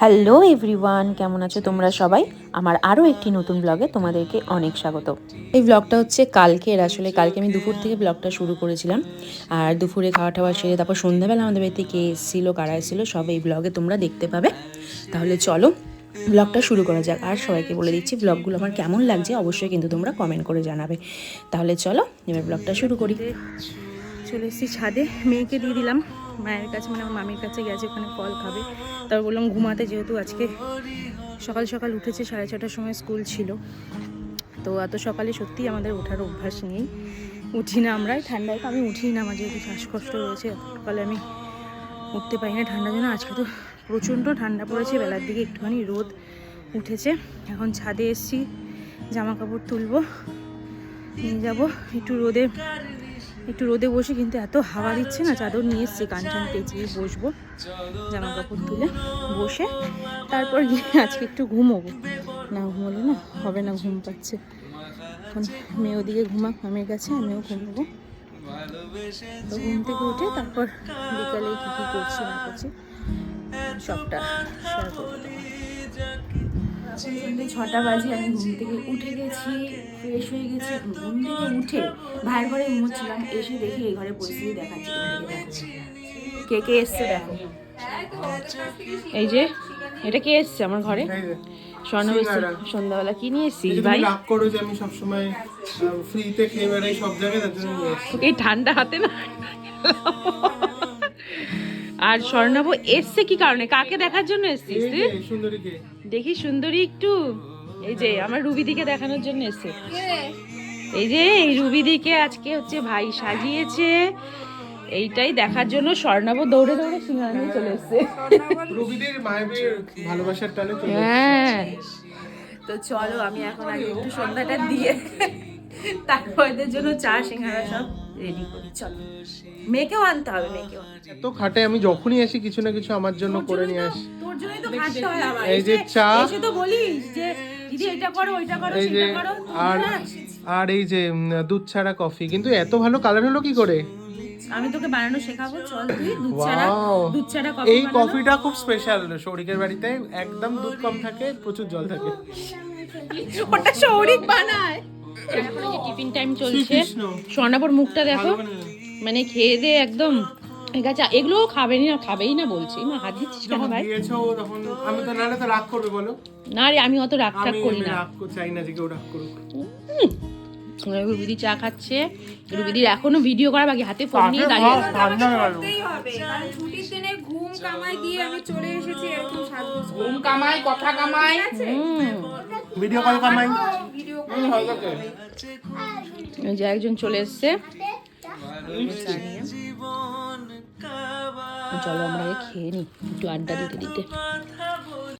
Hello everyone, কেমন আছো তোমরা সবাই? আমার আরও একটি নতুন ব্লগে তোমাদেরকে অনেক স্বাগত। এই ব্লগটা হচ্ছে কালকের, আসলে কালকে আমি দুপুর থেকে ব্লগটা শুরু করেছিলাম। আর দুপুরে খাওয়া টাওয়া সেরে তারপর সন্ধ্যাবেলা আমাদের বাড়িতে কে এসেছিল, কারা এসেছিল, সব এই ব্লগে তোমরা দেখতে পাবে। তাহলে চলো ব্লগটা শুরু করা যাক। আর সবাইকে বলে দিচ্ছি ব্লগগুলো আমার কেমন লাগছে অবশ্যই কিন্তু তোমরা কমেন্ট করে জানাবে। তাহলে চলো, এবার ব্লগটা শুরু করি। চলে এসেছি ছাদে, মেয়েকে দিয়ে দিলাম। মায়ের কাছে মানে আমার মামির কাছে গেছে ওখানে ফল খাবে। তারপর বললাম, ঘুমাতে যেহেতু আজকে সকাল সকাল উঠেছে, সাড়ে ছটার সময় স্কুল ছিল। তো এত সকালে সত্যিই আমাদের ওঠার অভ্যাস নেই। উঠি না আমরা, ঠান্ডায় আমি উঠি না, আমার যেহেতু শ্বাসকষ্ট রয়েছে সকালে আমি উঠতে পারি না ঠান্ডার জন্য। আজকে তো প্রচণ্ড ঠান্ডা পড়েছে, বেলার দিকে একটুখানি রোদ উঠেছে। এখন ছাদে এসছি জামা কাপড় তুলবো, নিয়ে যাব, একটু রোদে একটু রোদে বসে কিন্তু এত হাওয়া দিচ্ছে না, চাদর নিয়ে এসছি কান টান পেঁচিয়ে বসবো, জামা কাপড় তুলে বসে, তারপর গিয়ে আজকে একটু ঘুমোবো। না ঘুমোলে না হবে না, ঘুম পাচ্ছে। এখন মেয়ে ওদিকে ঘুমাক, মামের কাছে আমিও ঘুমাবো। তো ঘুম থেকে উঠে তারপর বিকালে কী করছি না করছি, সবটা ছটা বাজে, আমি ঘুম থেকে উঠে গেছি ফ্রেশ হয়ে গেছি ঘুম থেকে উঠে ভাইয়ের ঘরে ঘুমোচ্ছিলাম এসে দেখি এই ঘরে পরিস্থিতি দেখাচ্ছি কে কে এসছে দেখো। এই যে এটা কে এসছে আমার ঘরে? সন্ধ্যাবেলা কি নিয়ে এসছিস ভাই? রাগ করো যে আমি সবসময় ফ্রিতে খেয়ে বেড়াই সব জায়গায় তার জন্য এই ঠান্ডা হাতে না? আর স্বর্ণাব এসছে কি কারণে? কাকে দেখার জন্য এসছিস তুই? দেখি সুন্দরী একটু। এই যে আমার রুবিদিকে দেখানোর জন্য এসছে। এই যে এই রুবিদিকে আজকে হচ্ছে ভাই সাজিয়েছে। এইটাই দেখার জন্য স্বর্ণাব দৌড়ে দৌড়ে সিঙ্গারা নিয়ে চলে এসছে। রবিদের মায়ের ভালোবাসার টানে চলে হ্যাঁ। তো চলো আমি এখন আগে একটু সন্ধ্যাটা দিয়ে তারপর জন্য চা সিঙ্গারা সব রেডি করি। চলো। মেয়েকেও আনতে হবে মেয়েকেও। এত খাটে আমি যখনই আসি কিছু না কিছু আমার জন্য করে নিয়ে আসি। তোর জন্যই তো খাটতে হয় আবার। এই যে চা। এসে তো বলিস যে দিদি এটা করো ওইটা করো এই যে সেটা করো আর আর এই যে দুধ ছাড়া কফি কিন্তু এত ভালো কালার হলো কি করে আমি তোকে বানানো শেখাবো চল তুই দুধ ছাড়া Wow! দুধ ছাড়া কফি এই বানানো। কফিটা খুব স্পেশাল শরিকের বাড়িতে একদম দুধ কম থাকে প্রচুর জল থাকে ওটা শৌরিক বানায় এখন এই যে টিফিন টাইম চলছে শ্রীকৃষ্ণ। স্বর্ণাপর মুখটা দেখো মানে খেয়ে দে একদম ঠিক আছে এগুলোও খাবেনি না খাবেই না বলছি। মা হাত দিচ্ছিস কেন ভাই? দিয়েছ তখন আমি তো নাহলে তো রাগ করবে বলো। না রে আমি অত রাগ টাগ করি না। রাগ চাই না যে কেউ রাগ করুক। রুবিদি চা খাচ্ছে। রুবিদির এখনও ভিডিও করা বাকি হাতে ফোন নিয়ে দাঁড়িয়ে ছুটির দিনে ঘুম কামাই দিয়ে আমি চলে এসেছি এরকম ঘুম কামাই কথা কামাই। ভিডিও কল কামাই। যে একজন চলে এসছে। চলো আমরা খেয়ে নিই একটু আড্ডা দিতে দিতে।